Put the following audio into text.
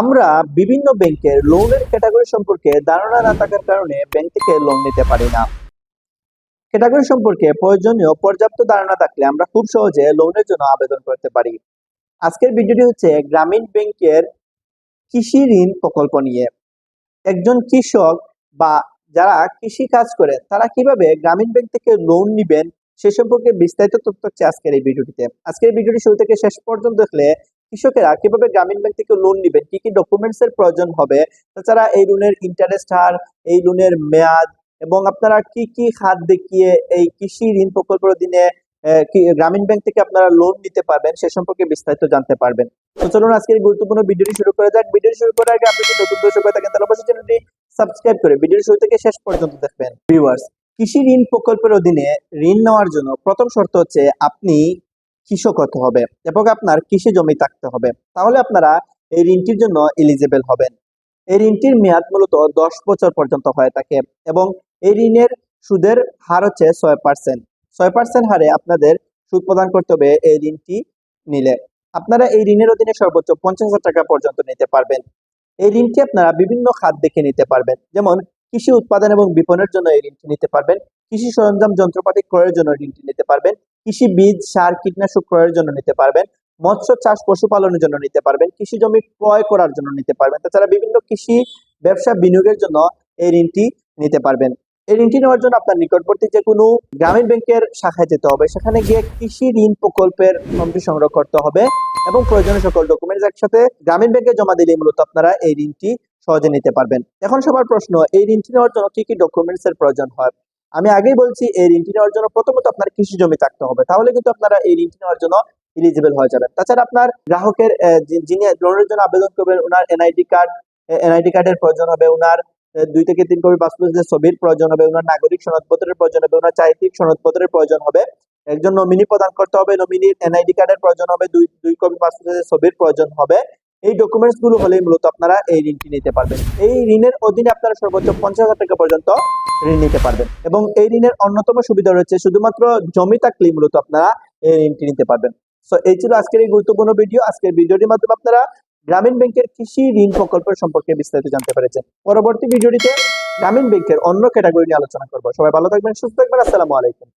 আমরা বিভিন্ন ব্যাংকের লোনের ক্যাটাগরি সম্পর্কে ধারণা না থাকার কারণে ব্যাংক থেকে লোন নিতে পারি না। ক্যাটাগরি সম্পর্কে প্রয়োজনীয় পর্যাপ্ত ধারণা থাকলে আমরা খুব সহজে লোনের জন্য আবেদন করতে পারি। আজকের ভিডিওটি হচ্ছে গ্রামীণ ব্যাংকের কৃষি ঋণ প্রকল্প নিয়ে। একজন কৃষক বা যারা কৃষি কাজ করে, তারা কীভাবে গ্রামীণ ব্যাংক থেকে লোন নিবেন, সে সম্পর্কে বিস্তারিত তথ্য হচ্ছে আজকের এই ভিডিওটিতে। আজকের ভিডিওটি শুরু থেকে শেষ পর্যন্ত দেখলে কৃষকেরা কীভাবে গ্রামীণ ব্যাংক থেকে লোন নিবেন কি কি ডকুমেন্টস এর প্রয়োজন হবে? তাছাড়া এই লোনের ইন্টারেস্ট হার, এই লোনের মেয়াদ এবং আপনারা কি কি খাত দেখিয়ে এই কৃষি ঋণ প্রকল্পের অধীনে গ্রামীণ ব্যাংক থেকে আপনারা লোন নিতে পারবেন সে সম্পর্কে বিস্তারিত জানতে পারবেন। তো চলুন আজকের গুরুত্বপূর্ণ ভিডিওটি শুরু করা যাক। ভিডিও শুরু করার আগে আপনি নতুন দর্শক হয়ে থাকেন, তাহলে অবশ্যই চ্যানেলটি সাবস্ক্রাইব করে ভিডিও শুরু থেকে শেষ পর্যন্ত দেখবেন। ভিউয়ার্স কৃষি ঋণ প্রকল্পের অধীনে ঋণ নেওয়ার জন্য প্রথম শর্ত হচ্ছে আপনি কৃষক হতে হবে এবং আপনার কৃষি জমি থাকতে হবে। তাহলে আপনারা এই ঋণটির জন্য এলিজিবল হবেন। এই ঋণটির মেয়াদ মূলত দশ বছর পর্যন্ত হয়ে থাকে এবং এই ঋণের সুদের হার হচ্ছে ছয় পার্সেন্ট ছয় পার্সেন্ট হারে আপনাদের সুদ প্রদান করতে হবে এই ঋণটি নিলে। আপনারা এই ঋণের অধীনে সর্বোচ্চ পঞ্চাশ হাজার টাকা পর্যন্ত নিতে পারবেন। এই ঋণটি আপনারা বিভিন্ন খাত দেখে নিতে পারবেন। যেমন কৃষি উৎপাদন এবং বিপণনের জন্য এই ঋণটি নিতে পারবেন। কৃষি সরঞ্জাম যন্ত্রপাতি ক্রয়ের জন্য ঋণটি নিতে পারবেন। কৃষি বীজ সার, কীটনাশক ক্রয়ের জন্য নিতে পারবেন। মৎস্য চাষ পশুপালনের জন্য নিতে পারবেন। কৃষি জমি ক্রয় করার জন্য নিতে পারবেন। তাছাড়া বিভিন্ন কৃষি ব্যবসা বিনিয়োগের জন্য এই ঋণটি নিতে পারবেন। এই ঋণটি নেওয়ার জন্য আপনার নিকটবর্তী যে কোনো গ্রামীণ ব্যাংকের শাখায় যেতে হবে। সেখানে গিয়ে কৃষি ঋণ প্রকল্পের ফর্মটি সংগ্রহ করতে হবে এবং প্রয়োজনীয় সকল ডকুমেন্টস একসাথে গ্রামীণ ব্যাংকে জমা দিলে মূলত আপনারা এই ঋণটি সহজে নিতে পারবেন। এখন সবার প্রশ্ন, এই ঋণটি নেওয়ার জন্য কি কি ডকুমেন্টস এর প্রয়োজন হয়? আমি আগেই বলছি, এই ঋণটি নেওয়ার জন্য প্রথমত আপনার কৃষি জমি থাকতে হবে। তাহলে কিন্তু আপনারা এই ঋণটি নেওয়ার জন্য এলিজিবল হয়ে যাবেন। তাছাড়া আপনার গ্রাহকের যিনি লোনের জন্য আবেদন করবেন ওনার এনআইডি কার্ড এনআইডি কার্ডের প্রয়োজন হবে ওনার দুই থেকে তিন কপি পাসপোর্ট ছবির প্রয়োজন হবে ওনার নাগরিক সনদপত্রের প্রয়োজন হবে ওনার চারিত্রিক সনদপত্রের প্রয়োজন হবে। একজন নমিনি প্রদান করতে হবে নমিনির এনআইডি কার্ডের প্রয়োজন হবে, দুই দুই কপি পাসপোর্টের ছবির প্রয়োজন হবে। এই ডকুমেন্টসগুলো হলেই মূলত আপনারা এই ঋণটি নিতে পারবেন। এই ঋণের অধীনে আপনারা সর্বোচ্চ পঞ্চাশ হাজার টাকা পর্যন্ত ঋণ নিতে পারবেন এবং এই ঋণের অন্যতম সুবিধা রয়েছে, শুধুমাত্র জমি থাকলেই মূলত আপনারা এই ঋণটি নিতে পারবেন। সো এই ছিল আজকের এই গুরুত্বপূর্ণ ভিডিও আজকের ভিডিওটির মাধ্যমে আপনারা গ্রামীণ ব্যাংকের কৃষি ঋণ প্রকল্পের সম্পর্কে বিস্তারিত জানতে পেরেছেন। পরবর্তী ভিডিওটিতে গ্রামীণ ব্যাংকের অন্য ক্যাটাগরি নিয়ে আলোচনা করব। সবাই ভালো থাকবেন, সুস্থ থাকবেন। আসসালামু আলাইকুম।